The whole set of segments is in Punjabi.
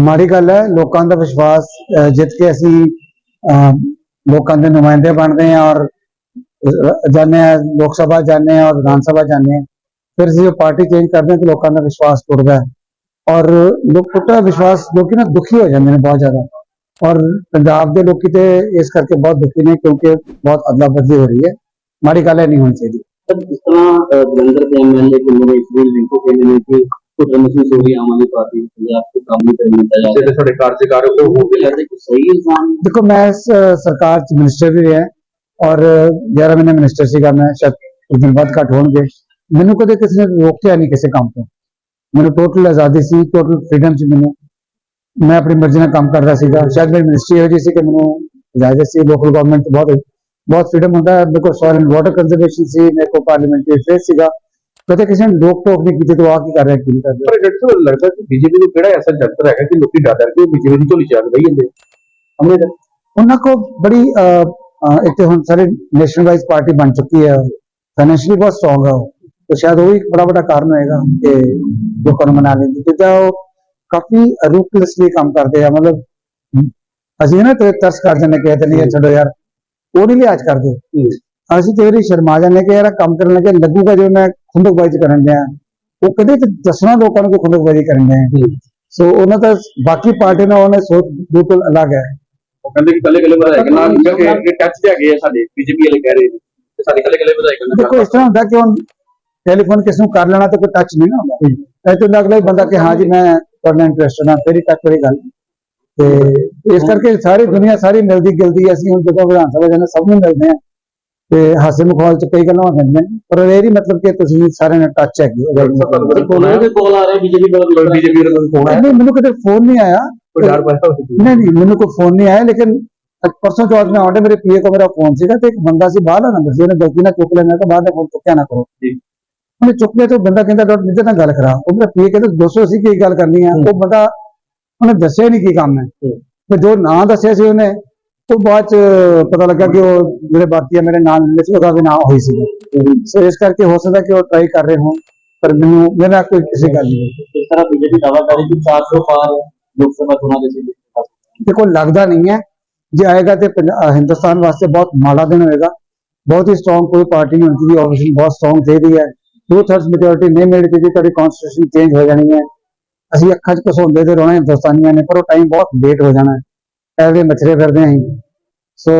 ਮਾੜੀ ਗੱਲ ਹੈ ਲੋਕਾਂ ਦਾ ਵਿਸ਼ਵਾਸ ਅਹ, ਜਿੱਤ ਕੇ ਅਸੀਂ ਅਹ, ਲੋਕਾਂ ਦੇ ਨੁਮਾਇੰਦੇ ਬਣਦੇ ਹਾਂ ਔਰ ਅਹ, ਜਾਂਦੇ ਹਾਂ ਲੋਕ ਸਭਾ ਜਾਂਦੇ ਹਾਂ ਔਰ ਵਿਧਾਨ ਸਭਾ ਜਾਂਦੇ ਹਾਂ ਫਿਰ ਅਸੀਂ ਉਹ ਪਾਰਟੀ ਚੇਂਜ ਕਰਦੇ ਹਾਂ ਤੇ ਲੋਕਾਂ ਦਾ ਵਿਸ਼ਵਾਸ ਟੁੱਟਦਾ ਹੈ। ਔਰ ਲੋਕ ਟੁੱਟਾ ਵਿਸ਼ਵਾਸ ਲੋਕੀ ਨਾ ਦੁਖੀ ਹੋ ਜਾਂਦੇ ਨੇ ਬਹੁਤ ਜ਼ਿਆਦਾ। ਔਰ ਪੰਜਾਬ ਦੇ ਲੋਕੀ ਤੇ ਇਸ ਕਰਕੇ ਬਹੁਤ ਦੁਖੀ ਨੇ ਕਿਉਂਕਿ ਬਹੁਤ ਅਦਲਾ ਬਦਲੀ ਹੋ ਰਹੀ ਹੈ। ਘੁੱਟਣ ਮਹਿਸੂਸ ਹੋ ਰਹੀ ਆਮ ਆਦਮੀ ਪਾਰਟੀ ਨੂੰ ਪੰਜਾਬ ਤੋਂ ਕੰਮ ਨਹੀਂ ਕਰਨ ਦਿੱਤਾ ਜਾ ਜਿਹੜੇ ਸਾਡੇ ਕਾਰਜਕਾਰ ਉਹ ਹੋ ਗਏ ਸਹੀ ਇਨਸਾਨ देखो मैं स- सरकार च मिनिस्टर भी रहा ਔਰ 11 ਮਹੀਨੇ ਮਿਨਿਸਟਰ ਸੀਗਾ ਮੈਂ ਸ਼ਾਇਦ ਕੁਝ ਦਿਨ ਬਾਅਦ ਘੱਟ ਹੋਣਗੇ ਮੈਨੂੰ ਕਦੇ ਕਿਸੇ ਨੇ ਰੋਕਿਆ ਨਹੀਂ ਕਿਸੇ ਕੰਮ ਤੋਂ ਮੈਨੂੰ ਟੋਟਲ ਆਜ਼ਾਦੀ ਸੀ ਟੋਟਲ ਫ੍ਰੀडम ਸੀ ਮੈਨੂੰ ਮੈਂ ਆਪਣੀ ਮਰਜ਼ੀ ਨਾਲ ਕੰਮ ਕਰਦਾ ਸੀਗਾ ਸ਼ਾਇਦ ਮੇਰੀ ਮਿਨਿਸਟਰੀ ਇਹੋ ਜਿਹੀ ਸੀ ਕਿ ਮੈਨੂੰ ਇਜਾਜ਼ਤ ਸੀ ਲੋਕਲ ਗਵਰਨਮੈਂਟ ਬਹੁਤ ਬਹੁਤ ਫ੍ਰੀडम ਹੁੰਦਾ ਹੈ ਮੇਰੇ ਕੋਲ ਸੋਇਲ ਐਂਡ ਵਾਟਰ ਕੰਜ਼ਰਵੇਸ਼ਨ ਸੀ ਮੇਰੇ ਕੋਲ ਪਾਰਲੀਮੈਂਟਰੀ ਅਫੇਅਰ ਸੀਗਾ ਕਦੇ ਕਿਸੇ ਨੇ ਰੋਕ ਟੋਕ ਨਹੀਂ ਕੀਤੀ ਤੂੰ ਆ ਕੀ ਕਰ ਰਿਹਾ ਕੀ ਨਹੀਂ ਕਰ ਰਿਹਾ। ਪਰ ਡਾਕਟਰ ਸਾਹਿਬ ਲੱਗਦਾ ਕਿ ਬੀਜੇਪੀ ਨੂੰ ਕਿਹੜਾ ਐਸਾ ਜੰਤਰ ਹੈਗਾ ਕਿ ਲੋਕੀ ਡਰ ਡਰ ਕੇ ਬੀਜੇਪੀ ਦੀ ਝੋਲੀ ਚੱਕ ਰਹੀ ਜਾਂਦੇ ਹਮਲੇ ਦਾ ਉਹਨਾਂ ਕੋ ਬੜੀ ਤੇ ਹੁਣ ਸਾਰੇ ਨੈਸ਼ਨਲ ਵਾਈਜ਼ ਪਾਰਟੀ ਬਣ ਚੁੱਕੀ ਹੈ। ਫਾਈਨੈਂਸ਼ੀਅਲੀ ਬਹੁਤ ਸਟਰੋਂਗ ਹੈ ਸ਼ਾਇਦ ਉਹ ਵੀ ਇੱਕ ਬੜਾ ਵੱਡਾ ਕਾਰਨ ਹੋਏਗਾ ਕਿ ਲੋਕਾਂ ਨੂੰ ਮਨਾ ਲੈਂਦੇ। ਤੇ ਜਾਂ ਉਹ ਕਾਫੀ ਰੂਟਲੈਸਲੀ ਕੰਮ ਕਰਦੇ ਆ। ਮਤਲਬ ਅਸੀਂ ਨਾ ਤੇ ਤਰਸ ਕਰ ਜਾਂਦੇ ਕਿ ਤੇ ਨਹੀਂ ਛੱਡੋ ਯਾਰ ਉਹ ਨਹੀਂ ਲਿਹਾਜ਼ ਕਰਦੇ। ਅਸੀਂ ਤੇ ਵਾਰੀ ਸ਼ਰਮਾ ਜਾਂਦੇ ਕਿ ਯਾਰ ਕੰਮ ਕਰਨ ਲੱਗੇ ਲੱਗੂਗਾ ਜੋ ਮੈਂ ਖੁੰਦਕਬਾਜ਼ੀ ਕਰਨ ਡਿਆ। ਉਹ ਕਦੇ ਤੇ ਦੱਸਣਾ ਲੋਕਾਂ ਨੂੰ ਕਿ ਖੁੰਦਕਬਾਜ਼ੀ ਕਰਨ ਡਿਆ। ਸੋ ਉਹਨਾਂ ਦਾ ਬਾਕੀ ਪਾਰਟੀ ਨਾਲ ਉਹਨੇ ਸੋਚ ਬਿਲਕੁਲ ਅਲੱਗ ਹੈ। ਉਹ ਕਹਿੰਦੇ ਕਿ ਕੱਲੇ ਕੱਲੇ ਵਿਧਾਇਕ ਨਾਲ ਕਿ ਟੱਚ ਤੇ ਹੈਗੇ ਆ ਸਾਡੇ ਬੀਜੇਪੀ ਵਾਲੇ ਕਹਿ ਰਹੇ ਨੇ। ਤੇ ਸਾਡੇ ਕੱਲੇ ਕੱਲੇ ਵਿਧਾਇਕ ਦੇਖੋ ਇਸ ਤਰ੍ਹਾਂ ਹੁੰਦਾ ਕਿ ਹੁਣ ਟੈਲੀਫੋਨ ਕਿਸ ਨੂੰ ਕਰ ਲੈਣਾ ਤੇ ਕੋਈ ਟੱਚ ਨਹੀਂ ਨਾ ਹੁੰਦਾ। ਇਹ ਤੋਂ ਅਗਲਾ ਹੀ ਬੰਦਾ ਕਿ ਹਾਂ ਜੀ ਮੈਂ ਤੁਹਾਡੇ ਨਾਲ ਇੰਟਰਸਟਡ ਹਾਂ ਤੇਰੀ ਟੱਚ ਵਾਲੀ ਗੱਲ। ਤੇ ਇਸ ਕਰਕੇ ਸਾਰੀ ਦੁਨੀਆ ਸਾਰੀ ਮਿਲਦੀ ਗਿਲਦੀ। ਅਸੀਂ ਹੁਣ ਜਦੋਂ ਵਿਧਾਨ ਸਭਾ ਜਾਂਦੇ ਸਭ ਨੂੰ ਮਿਲਦੇ ਆ ਤੇ ਹਾਸੇ ਮਖੌਲ ਚ ਕਈ ਗੱਲਾਂ ਹੋ ਜਾਂਦੀਆਂ ਨੇ ਪਰ ਇਹ ਨਹੀਂ ਮਤਲਬ ਕਿ ਤੁਸੀਂ ਸਾਰਿਆਂ ਨਾਲ ਟੱਚ ਹੈਗੀ ਉਹ ਗੱਲ ਨਹੀਂ। ਕੋਲੋਂ ਦੇ ਕੋਲ ਆ ਰਹੇ ਬੀਜੇਪੀ ਕੋਲ ਬੀਜੇਪੀ ਵਾਲੇ ਨੂੰ ਫੋਨ ਆਇਆ? ਨਹੀਂ ਮੈਨੂੰ ਕਿਤੇ ਫੋਨ ਨਹੀਂ ਆਇਆ। ਕੋਈ ਡਰ ਪਾਇਆ ਹੋਵੇ ਨਹੀਂ ਨਹੀਂ ਮੈਨੂੰ ਕੋਈ ਫੋਨ ਨਹੀਂ ਆਇਆ ਲੇਕਿਨ ਅੱਜ ਪਰਸੋਂ ਚੌਥ ਮੈਂ ਆਉਂਦੇ ਮੇਰੇ ਪੀਏ ਕੋ ਮੇਰਾ ਫੋਨ ਸੀਗਾ ਤੇ ਇੱਕ ਬੰਦਾ ਸੀ ਬਾਹਰ ਦਾ ਨੰਬਰ ਸੀ ਉਹਨੇ ਗਲਤੀ ਨਾਲ ਚੁੱਕ ਲਿਆ ਮੈਂ ਕਿਹਾ ਬਾਹਰ ਦਾ ਫੋਨ ਚੁੱਕਿਆ ਨਾ ਕਰੋ। ਜੀ। ਉਹਨੇ ਚੁੱਕ ਲਿਆ ਤੇ ਉਹ ਬੰਦਾ ਕਹਿੰਦਾ ਡਾਕਟਰ ਨਿੱਜਰ ਨਾਲ ਗੱਲ ਕਰਾ। ਉਹ ਮੇਰਾ ਪੀਏ ਕਹਿੰਦਾ ਦੋਸਤੋ ਅਸੀਂ ਕੀ ਗੱਲ ਕਰਨੀ ਆ? ਉਹ ਬੰਦਾ ਉਹਨੇ ਦੱਸਿਆ ਨਹੀਂ ਕੀ ਕੰਮ ਹੈ। ਤੇ ਜੋ ਨਾਂ ਦੱਸਿਆ ਸੀ ਉਹਨੇ ਉਹ ਬਾਅਦ ਚ ਪਤਾ ਲੱਗਾ ਕਿ ਉਹ ਜਿਹੜੇ ਬਾਕੀ ਆ ਮੇਰੇ ਨਾਮ ਲਿਖੇ ਸੀ ਉਹਦਾ ਵੀ ਨਾਂ ਹੋਈ ਸੀ ਸੋ ਇਸ ਕਰਕੇ ਹੋ ਸਕਦਾ ਕਿ ਉਹ ਟਰਾਈ ਕਰ ਰਹੇ ਹੋਣ ਪਰ ਮੈਨੂੰ ਮੇਰਾ ਕੋਈ ਕਿਸੇ ਗੱਲ ਨਹੀਂ ਇਸ ਤਰ੍ਹਾਂ ਬੀਜੇਪੀ ਦਾਵਾ ਕਰੀ ਕਿ 400 ਪਾਰ ਲੋਕ ਸਭਾ ਚੋਣਾਂ ਦੇ ਸੀ ਦੇਖੋ ਲੱਗਦਾ ਨਹੀਂ ਹੈ ਜੇ ਆਏਗਾ ਤੇ ਹਿੰਦੁਸਤਾਨ ਵਾਸਤੇ ਬਹੁਤ ਮਾੜਾ ਦਿਨ ਹੋਏਗਾ। ਬਹੁਤ ਹੀ ਸਟਰੋਂਗ ਕੋਈ ਪਾਰਟੀ ਨਹੀਂ ਹੁੰਦੀ ਦੀ ਆਪੋਜੀਸ਼ਨ ਬਹੁਤ ਸਟਰੋਂਗ ਚਾਹੀਦੀ ਹੈ। ਟੂ ਥਰਡਸ ਮੈਜੋਰਿਟੀ ਨਹੀਂ ਮਿਲਦੀ ਤੇ ਤੁਹਾਡੀ ਕਨਸਟੀਟਿਊਸ਼ਨ ਚੇਂਜ ਹੋ ਜਾਣੀ ਹੈ। ਅਸੀਂ ਅੱਖਾਂ 'ਚ ਘਸੋਂਦੇ ਤੇ ਰੋਣਾ ਹਿੰਦੁਸਤਾਨੀਆਂ ਨੇ ਪਰ ਉਹ ਟਾਈਮ ਬਹੁਤ ਲੇਟ ਹੋ ਜਾਣਾ ਹੈ। ਐਵੇਂ ਮਛਰੇ ਫਿਰਦੇ ਆਂ ਸੋ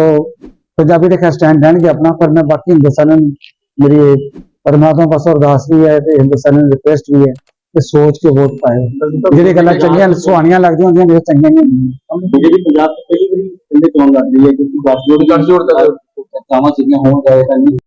ਪੰਜਾਬੀ ਦੇ ਖੈਰ ਸਟੈਂਡ ਲੈਣਗੇ ਆਪਣਾ ਪਰ ਮੈਂ ਬਾਕੀ ਹਿੰਦੁਸਤਾਨ ਨੂੰ ਮੇਰੀ ਪਰਮਾਤਮਾ ਪਾਸੋਂ ਅਰਦਾਸ ਵੀ ਹੈ ਤੇ ਹਿੰਦੁਸਤਾਨ ਨੂੰ ਰਿਕੁਐਸਟ ਵੀ ਹੈ ਕਿ ਸੋਚ ਕੇ ਵੋਟ ਪਾਇਓ। ਜਿਹੜੇ ਗੱਲਾਂ ਚੰਗੀਆਂ ਸੁਹਾਣੀਆਂ ਲੱਗਦੀਆਂ ਹੁੰਦੀਆਂ ਨੇ ਉਹ ਚੰਗੀਆਂ ਨਹੀਂ ਹੁੰਦੀਆਂ। ਬੀਜੇਪੀ ਪੰਜਾਬ ਤੋਂ ਪਹਿਲੀ ਵਾਰੀ ਕਹਿੰਦੇ ਚੋਣ ਲੜਦੀ ਹੈ? ਕਿਉਂਕਿ ਗੱਠਜੋੜ ਗੱਠਜੋੜ ਕਰ- ਚਾਵਾਂ ਸੀਗੀਆਂ ਹੋਣ ਗਏ ਤਾਂ ਨਹੀਂ